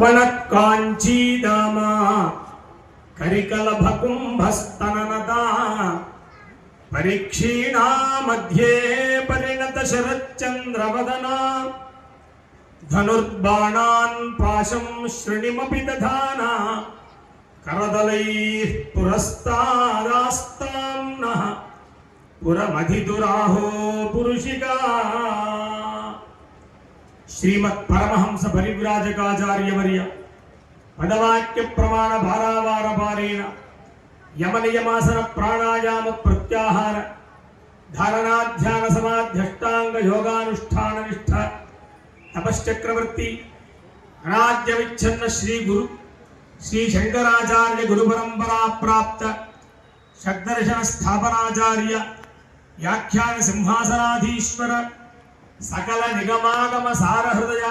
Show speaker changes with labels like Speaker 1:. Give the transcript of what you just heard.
Speaker 1: వణక్కాంచీదామ కరికలభ కుంభస్తననదా పరీక్షీణా మధ్యే పరిణత శరచ్చంద్రవదనా ధనుర్బాణాన్ పాశం శృణిమపి దధాన? కరదలైః పురస్తారాస్తాం నః. పురమధిదురాహో పురుషికా श्रीमत्परमहंस परिव्राजकाचार्यवर्य पदवाक्य प्रमाण भारावार पारेण यमनियमासन प्राणायाम प्रत्याहार धारणाध्यान समाध्यष्टांग योगानुष्ठान निष्ठ तपश्चक्रवर्ती राज्य विच्छन्न श्री गुरु श्री शंकराचार्य गुरु परंपरा प्राप्त शब्दर्शन स्थापनाचार्य व्याख्यान सिंहासनाधीश्वर సకల నిగమాగమ సారహృదయ